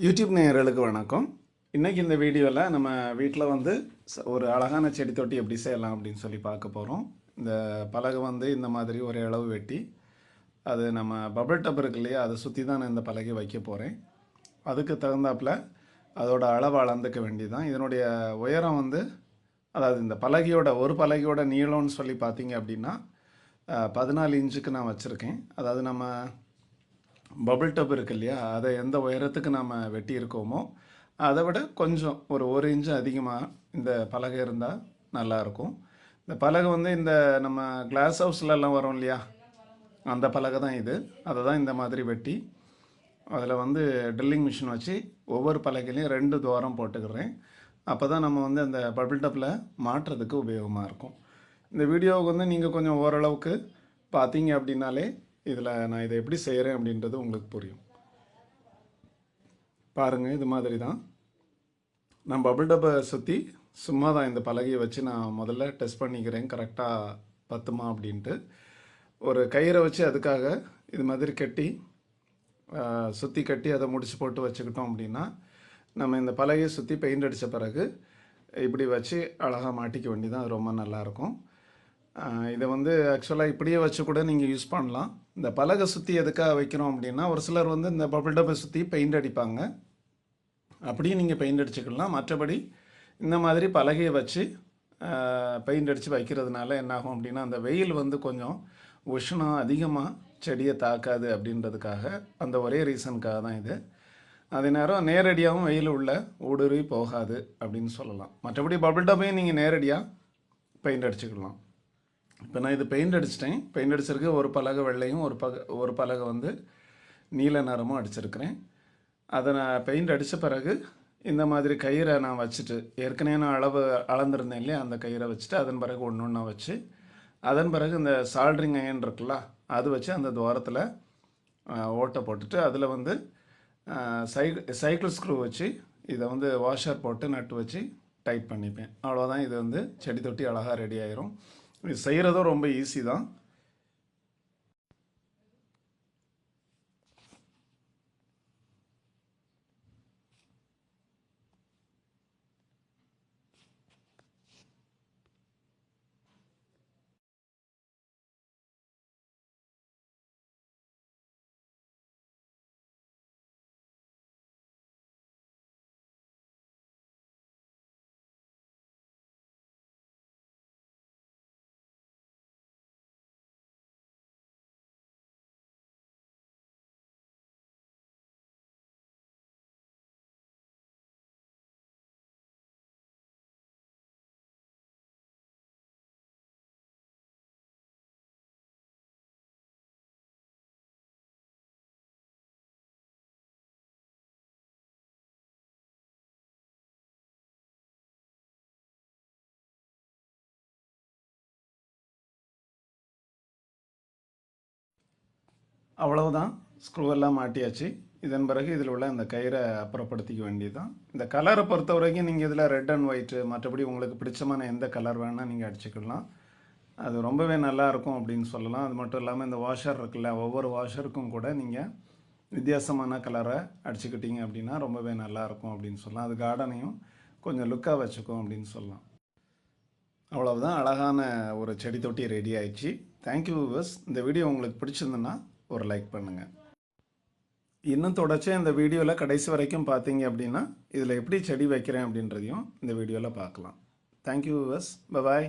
YouTube நேயர்களுக்கு வணக்கம். இன்றைக்கி இந்த வீடியோவில் நம்ம வீட்டில் வந்து ச- ஒரு அழகான செடி தொட்டி எப்படி செய்யலாம் அப்படின்னு சொல்லி பார்க்க போகிறோம் இந்த பலகை வந்து இந்த மாதிரி ஒரு அளவு வெட்டி அது நம்ம பபிள் டப் இருக்கு இல்லையா அதை சுற்றி தான் நான் இந்த பலகை வைக்க போகிறேன் அதுக்கு தகுந்தாப்புல அதோட அளவு அளந்துக்க வேண்டியதுதான். இதனுடைய உயரம் வந்து அதாவது இந்த பலகையோட ஒரு பலகையோட நீளம்னு சொல்லி பார்த்தீங்க அப்படின்னா பதினாலு இன்ச்சுக்கு நான் வச்சுருக்கேன். அதாவது நம்ம பபுள் டப் இருக்கு இல்லையா? அதை எந்த உயரத்துக்கு நம்ம வெட்டி இருக்கோமோ அதை விட கொஞ்சம் ஒரு ஒரு இன்ச்சு அதிகமாக இந்த பலகை இருந்தால் நல்லாயிருக்கும் இந்த பலகை வந்து இந்த நம்ம கிளாஸ் ஹவுஸ்லலாம் வரும் இல்லையா? அந்த பலகை தான் இது. அதை தான் இந்த மாதிரி வெட்டி அதில் வந்து ட்ரில்லிங் மிஷின் வச்சு ஒவ்வொரு பலகையிலையும் ரெண்டு துவாரம் போட்டுக்கிறேன். அப்போ தான் நம்ம வந்து அந்த பபிள் டப்பில் மாட்டுறதுக்கு உபயோகமாக இருக்கும். இந்த வீடியோவுக்கு வந்து நீங்கள் கொஞ்சம் ஓரளவுக்கு பார்த்தீங்க அப்படின்னாலே இதில் நான் இதை எப்படி செய்கிறேன் அப்படின்றது உங்களுக்கு புரியும். பாருங்கள் இது மாதிரி தான். நான் பபிள் டப்பை சுற்றி சும்மா தான் இந்த பலகையை வச்சு நான் முதல்ல டெஸ்ட் பண்ணிக்கிறேன் கரெக்டாக பத்துமா அப்படின்ட்டு. ஒரு கயிறை வச்சு அதுக்காக இது மாதிரி கட்டி சுற்றி கட்டி அதை முடிச்சு போட்டு வச்சுக்கிட்டோம் அப்படின்னா நம்ம இந்த பலகையை சுற்றி பெயிண்ட் அடித்த பிறகு இப்படி வச்சு அழகாக மாட்டிக்க வேண்டியதான் அது ரொம்ப நல்லாயிருக்கும் இதை வந்து ஆக்சுவலாக இப்படியே வச்சு கூட நீங்கள் யூஸ் பண்ணலாம். இந்த பலகை சுற்றி எதுக்காக வைக்கிறோம் அப்படின்னா ஒரு சிலர் வந்து இந்த பபிள் டப்பை சுற்றி பெயிண்ட் அடிப்பாங்க. அப்படியும் நீங்கள் பெயிண்ட் அடிச்சுக்கலாம். மற்றபடி இந்த மாதிரி பலகையை வச்சு பெயிண்ட் அடித்து வைக்கிறதுனால என்னாகும் அப்படின்னா அந்த வெயில் வந்து கொஞ்சம் உஷ்ணம் அதிகமாக செடியை தாக்காது அப்படின்றதுக்காக அந்த ஒரே ரீசனுக்காக தான் இது. அதே நேரம் நேரடியாகவும் வெயில் உள்ள ஊடுருவி போகாது அப்படின்னு சொல்லலாம். மற்றபடி பபிள் டப்பையும் நீங்கள் நேரடியாக பெயிண்ட் அடிச்சுக்கலாம். இப்போ நான் இது பெயிண்ட் அடிச்சிட்டேன். பெயிண்ட் அடிச்சிருக்கு. ஒரு பலகை வெள்ளையும் ஒரு பக ஒரு பலகை வந்து நீல நிறமும் அடிச்சிருக்கிறேன். அதை நான் பெயிண்ட் அடித்த பிறகு இந்த மாதிரி கயிறை நான் வச்சுட்டு ஏற்கனவே நான் அளவு அளந்திருந்தேன் இல்லையா? அந்த கயிறை வச்சுட்டு அதன் பிறகு ஒன்று ஒன்றா வச்சு அதன் பிறகு இந்த சால்ட்ரிங் அயன் இருக்குல்ல அது வச்சு அந்த துவாரத்தில் ஓட்டை போட்டுட்டு அதில் வந்து சைக்கிள் சைக்கிள் ஸ்க்ரூ வச்சு இதை வந்து வாஷர் போட்டு நட்டு வச்சு டைட் பண்ணிப்பேன். அவ்வளோதான் இது வந்து செடி தொட்டி அழகாக ரெடி ஆயிரும். செய்கிறதும் ரொம்ப ஈஸி தான். அவ்வளவுதான். ஸ்க்ரூ எல்லாம் மாட்டியாச்சு. இதன் பிறகு இதில் உள்ள அந்த கயிறை அப்புறப்படுத்திக்க வேண்டியது தான் இந்த கலரை பொறுத்த வரைக்கும் நீங்கள் இதில் ரெட் அண்ட் ஒயிட்டு மற்றபடி உங்களுக்கு பிடிச்சமான எந்த கலர் வேணால் நீங்கள் அடிச்சுக்கலாம். அது ரொம்பவே நல்லா இருக்கும் அப்படின்னு சொல்லலாம். அது மட்டும் இல்லாமல் இந்த வாஷர் இருக்குல்ல ஒவ்வொரு வாஷருக்கும் கூட நீங்கள் வித்தியாசமான கலரை அடிச்சுக்கிட்டீங்க அப்படின்னா ரொம்பவே நல்லா இருக்கும் அப்படின்னு சொல்லலாம். அது கார்டனையும் கொஞ்சம் லுக்காக வச்சுக்கும் அப்படின்னு சொல்லலாம். அவ்வளவுதான். அழகான ஒரு செடி தொட்டி ரெடி ஆயிடுச்சு. தேங்க்யூ விவர்ஸ் இந்த வீடியோ உங்களுக்கு பிடிச்சிருந்துன்னா ஒரு லைக் பண்ணுங்கள் இன்னும் தொடர்ச்சியாக இந்த வீடியோவில் கடைசி வரைக்கும் பார்த்தீங்க அப்படின்னா இதில் எப்படி செடி வைக்கிறேன் அப்படின்றதையும் இந்த வீடியோவில் பார்க்கலாம் தேங்க்யூ விவர்ஸ் பபாய்